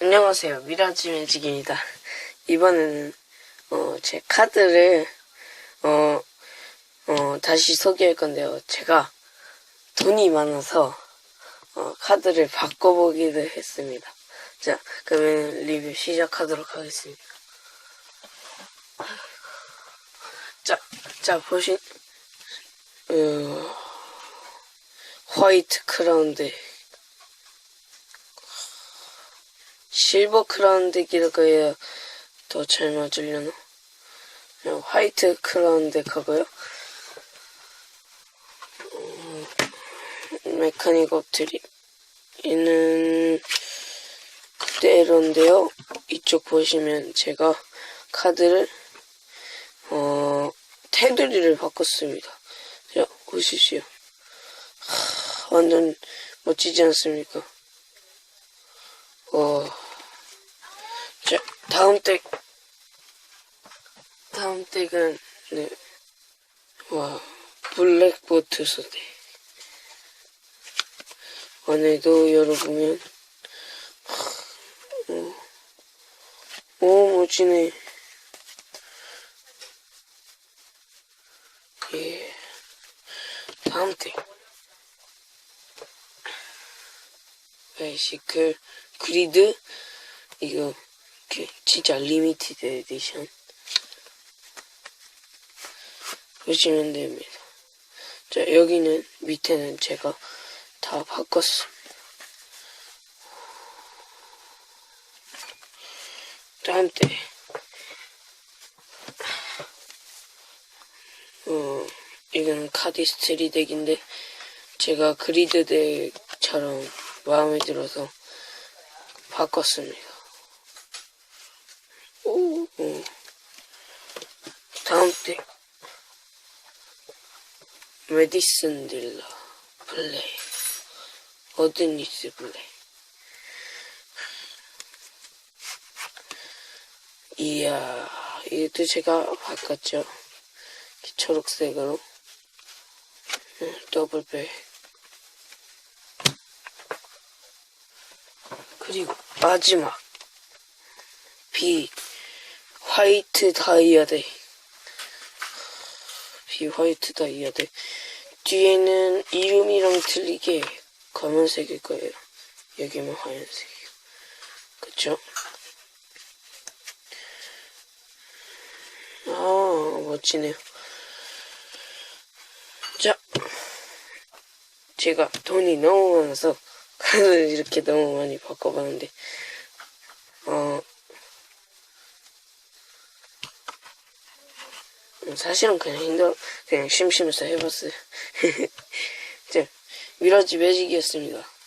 안녕하세요. 미라지 매직입니다. 이번에는, 어, 제 카드를, 어, 어, 다시 소개할 건데요. 제가 돈이 많아서, 어, 카드를 바꿔보기도 했습니다. 자, 그러면 리뷰 시작하도록 하겠습니다. 자, 자, 보신, 어, 화이트 크라운드, 실버 크라운 덱이라고 해야 더잘 맞으려나? 그냥 화이트 크라운 덱하고요. 음, 메카닉 업트리. 얘는 그대로인데요. 이쪽 보시면 제가 카드를, 어, 테두리를 바꿨습니다. 자, 보시시오. 하, 완전 멋지지 않습니까? 어, 자, 다음 덱. 다음 덱은, 네. 와, 블랙보트 소대. 안에도 열어보면, 하, 어, 오, 멋지네. 예. 다음 덱. 베이시클 그리드 이거 그 진짜 리미티드 에디션 보시면 됩니다. 자 여기는 밑에는 제가 다 바꿨습니다. 다음 때 어, 이거는 카디스트리 덱인데 제가 그리드 덱처럼 마음에 들어서 바꿨습니다. 오, 오. 다음 덱. 메디슨 딜러 플레이. 어드니스 플레이. 이야 이것도 제가 바꿨죠. 초록색으로. 응, 더블백 그리고 마지막. 비 화이트 다이아데 비 화이트 다이아데 뒤에는 이름이랑 틀리게 검은색일 거예요. 여기만 하얀색이요. 그쵸? 아 멋지네요 제가 돈이 너무 많아서 카드를 이렇게 너무 많이 바꿔봤는데 어 음, 사실은 그냥 힘들어 그냥 심심해서 해봤어요. 자 미라지 매직이었습니다